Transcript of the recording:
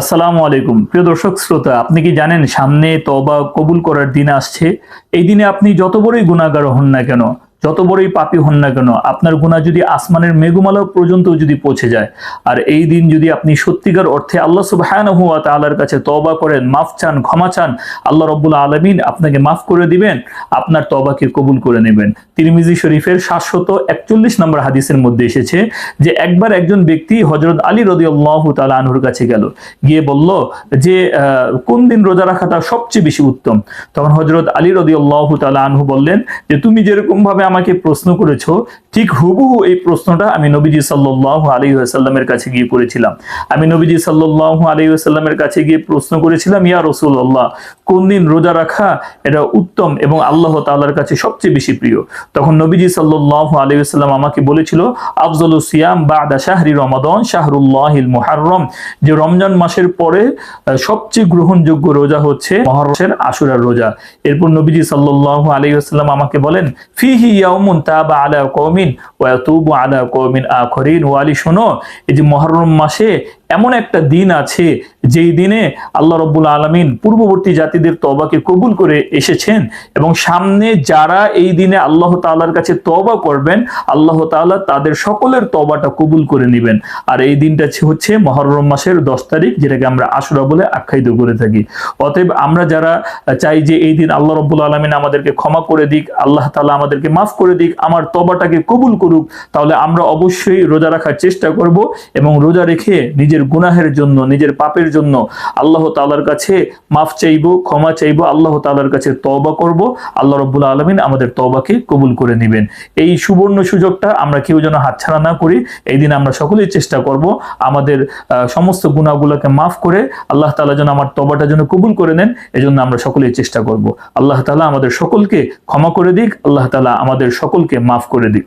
আসসালামু আলাইকুম। প্রিয় দর্শক, শ্রোতা, আপনি কি জানেন সামনে তবা কবুল করার দিন আসছে? এই দিনে আপনি যত বড়ই গুণাগার হন না কেন যত বড়ই পাপী হন না কেন, আপনার গুণা যদি আসমানের মেঘমালা পর্যন্ত যদি পৌঁছে যায়, আর এই দিন যদি আপনি সত্যিকার অর্থে আল্লাহ সুবহানাহু ওয়া তাআলার কাছে তওবা করেন, মাফ চান, ক্ষমা চান, আল্লাহ রব্বুল আলামিন আপনাকে মাফ করে দিবেন, আপনার তওবাকে কবুল করে নেবেন। তিরমিজি শরীফের সাতশত একচল্লিশ নম্বর হাদিসের মধ্যে এসেছে যে একবার একজন ব্যক্তি হজরত আলী রদিয়াল্লাহু তাআলা আনহুর কাছে গেল, গিয়ে বলল যে কোন দিন রোজা রাখাটা সবচেয়ে বেশি উত্তম? তখন হজরত আলী রদিয়াল্লাহু তাআলা আনহু বললেন যে, তুমি যেরকম ভাবে আমাকে প্রশ্ন করেছ, ঠিক হুবহু এই প্রশ্নটা আমি নবীজি সাল্লাল্লাহু আলাইহি ওয়াসাল্লামের কাছে গিয়ে করেছিলাম। আমি নবীজি সাল্লাল্লাহু আলাইহি ওয়াসাল্লামের কাছে গিয়ে প্রশ্ন করেছিলাম, ইয়া রাসূলুল্লাহ কোন দিন রোজা রাখা এটা উত্তম এবং আল্লাহ তাআলার কাছে সবচেয়ে বেশি প্রিয়। তখন নবীজি সাল্লাল্লাহু আলাইহি ওয়াসাল্লাম আমাকে বলেছিল, আফজলু সিয়াম বাদা শাহরি রমাদান, শাহরুল্লাহিল মুহাররম। যে রমজান মাসের পরে সবচেয়ে গ্রহণযোগ্য রোজা হচ্ছে মহরমের আশুরার রোজা। এরপর নবীজি সাল্লাল্লাহু আলাইহি ওয়াসাল্লাম আমাকে বলেন, ফিহি ইয়াউমুন তাবা আলা কওমিন ওয়া ইয়াতুবু আলা কওমিন আখরিন। ওয়ালি, শোনো, এই যে মহরম মাসে এমন একটা দিন আছে যেই দিনে আল্লাহ রব্বুল আলমিন পূর্ববর্তী জাতিদের তবাকে কবুল করে এসেছেন এবং সামনে যারা এই দিনে আল্লাহ তাআলার কাছে তবা করবেন, আল্লাহ তাআলা তাদের সকলের তবাটা কবুল করে নেবেন। আর এই দিনটা হচ্ছে মহরম মাসের দশ তারিখ, যেটাকে আমরা আশুরা বলে আখ্যায়িত করে থাকি। অতএব আমরা যারা চাই যে এই দিন আল্লাহ রব্বুল আলমিন আমাদেরকে ক্ষমা করে দিক, আল্লাহ তাআলা আমাদেরকে মাফ করে দিক, আমার তবাটাকে কবুল করুক, তাহলে আমরা অবশ্যই রোজা রাখার চেষ্টা করব এবং রোজা রেখে নিজের গুনাহের জন্য, নিজের পাপের জন্য আল্লাহ তালার কাছে মাফ চাইব, ক্ষমা চাইব, আল্লাহ তালার কাছে তওবা করব। আল্লাহ রব্বুল আলমিন আমাদের তওবাকে কবুল করে নেবেন। এই সুবর্ণ সুযোগটা আমরা কেউ যেন হাতছাড়া না করি, এই দিন আমরা সকলেই চেষ্টা করব আমাদের সমস্ত গুণাগুলোকে মাফ করে আল্লাহ তাআলা যেন আমার তবাটা যেন কবুল করে নেন, এজন্য আমরা সকলেই চেষ্টা করব। আল্লাহ তালা আমাদের সকলকে ক্ষমা করে দিক, আল্লাহ তালা আমাদের সকলকে মাফ করে দিক।